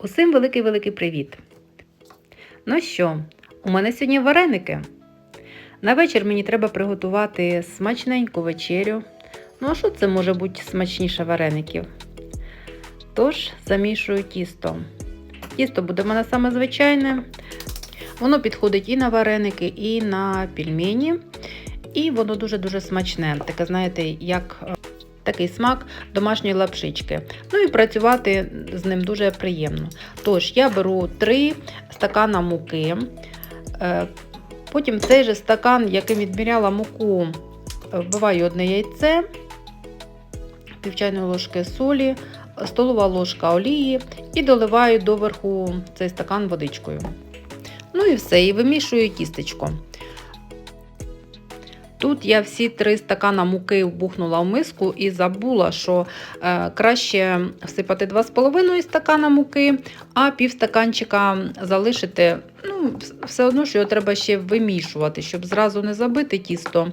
Усім великий-великий привіт! Ну що, у мене сьогодні вареники. На вечір мені треба приготувати смачненьку вечерю. Ну, а що це може бути смачніше вареників? Тож, замішую тісто. Тісто буде в мене саме звичайне. Воно підходить і на вареники, і на пельмені. І воно дуже-дуже смачне. Таке, знаєте, як такий смак домашньої лапшички. Ну і працювати з ним дуже приємно. Тож, я беру 3 стакана муки. Е, Потім цей же стакан, яким відміряла муку, е, вбиваю одне яйце, пів чайної ложки солі, столова ложка олії і доливаю доверху цей стакан водичкою. Ну і все, і вимішую тістечко. Тут я всі три стакана муки вбухнула в миску і забула, що е, краще всипати 2,5 стакана муки, а пів стаканчика залишити. Ну, все одно, що його треба ще вимішувати, щоб зразу не забити тісто,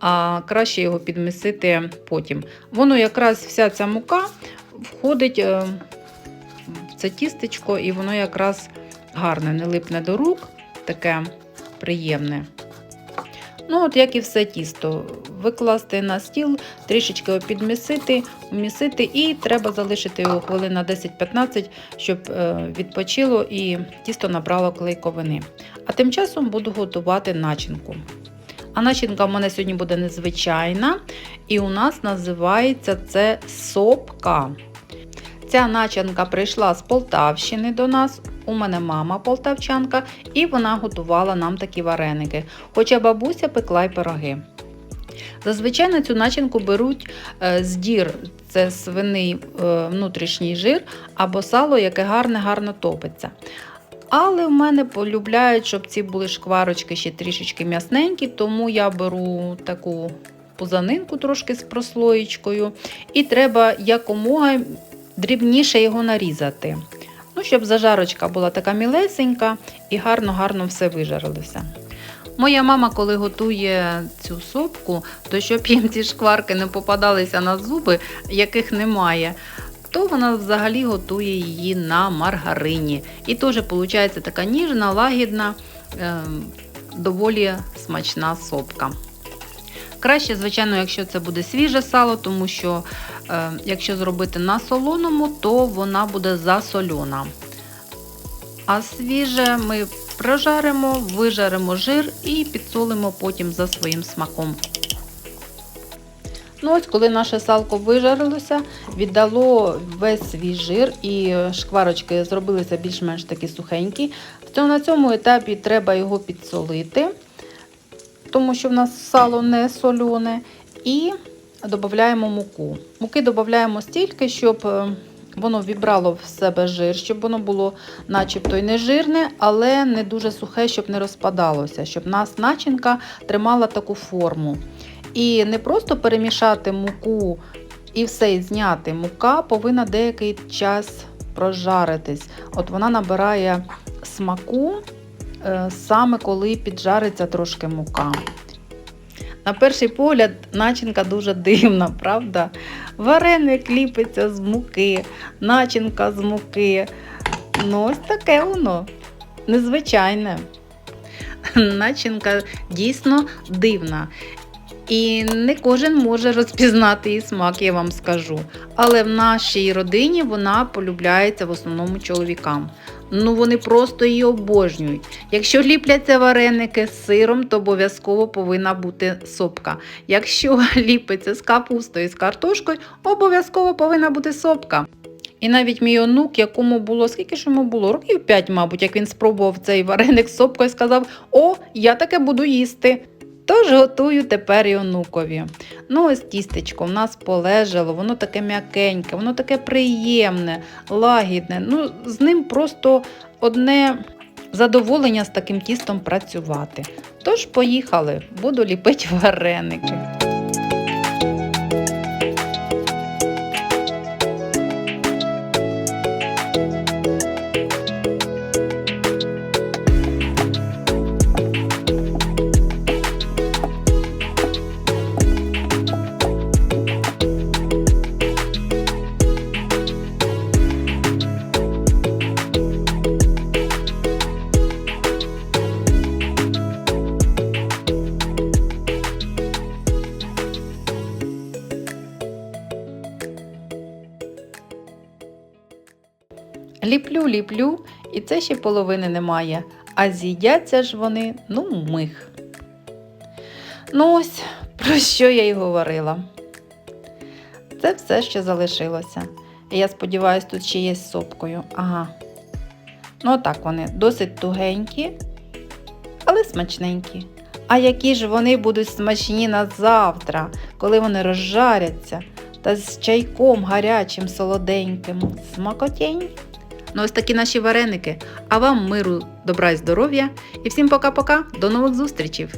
а краще його підмісити потім. Воно якраз вся ця мука входить е, в це тістечко, і воно якраз гарне, не липне до рук, таке приємне. Ну, от як і все тісто, викласти на стіл, трішечки його підмісити, вмісити, і треба залишити його хвилин на 10-15, щоб е, відпочило і тісто набрало клейковини. А тим часом буду готувати начинку. А начинка в мене сьогодні буде незвичайна, і у нас називається це сопка. Ця начинка прийшла з Полтавщини до нас. У мене мама полтавчанка, і вона готувала нам такі вареники, хоча бабуся пекла й пироги. Зазвичай на цю начинку беруть е, з дір, це свиний е, внутрішній жир або сало, яке гарне-гарно топиться. Але в мене полюбляють, щоб ці були шкварочки ще трішечки м'ясненькі, тому я беру таку пузанинку трошки з прослоєчкою, і треба якомога дрібніше його нарізати. Ну, щоб зажарочка була така мілесенька і гарно-гарно все вижарилося. Моя мама, коли готує цю сопку, то щоб їм ці шкварки не попадалися на зуби, яких немає, то вона взагалі готує її на маргарині. І теж виходить така ніжна, лагідна, е, доволі смачна сопка. Краще, звичайно, якщо це буде свіже сало, тому що е, якщо зробити на солоному, то вона буде засольона. А свіже ми прожаримо, вижаримо жир і підсолимо потім за своїм смаком. Ну ось, коли наше салко вижарилося, віддало весь свій жир і шкварочки зробилися більш-менш такі сухенькі, то на цьому етапі треба його підсолити тому що в нас сало не солене, і додаємо муку. Муки додаємо стільки, щоб воно вібрало в себе жир, щоб воно було начебто й не жирне, але не дуже сухе, щоб не розпадалося, щоб нас начинка тримала таку форму. І не просто перемішати муку і все і зняти. Мука повинна деякий час прожаритись. От вона набирає смаку Е, саме коли піджариться трошки мука. На перший погляд, начинка дуже дивна, правда? Вареник ліпиться з муки, начинка з муки. Ну, ось таке воно незвичайне. Начинка дійсно дивна. І не кожен може розпізнати її смак, я вам скажу. Але в нашій родині вона полюбляється в основному чоловікам. Ну вони просто її обожнюють. Якщо ліпляться вареники з сиром, то обов'язково повинна бути сопка. Якщо ліпиться з капустою з картошкою, обов'язково повинна бути сопка. І навіть мій онук, якому було, скільки ж йому було? Років 5, мабуть, як він спробував цей вареник з сопкою, сказав: О, я таке буду їсти. Тож готую тепер і онукові. Ну, ось тістечко в нас полежало, воно таке м'якеньке, воно таке приємне, лагідне. Ну, З ним просто одне задоволення з таким тістом працювати. Тож, поїхали, буду ліпити вареники. Ліплю, ліплю, і це ще половини немає. А з'їдяться ж вони, ну, мих. Ну ось, про що я й говорила. Це все, що залишилося. Я сподіваюся, тут ще є з сопкою. Ага. Ну, отак вони досить тугенькі, але смачненькі. А які ж вони будуть смачні на завтра, коли вони розжаряться та з чайком гарячим, солоденьким. Смакотень. Ну, ось такі наші вареники. А вам миру, добра і здоров'я. І всім пока-пока. До нових зустрічей!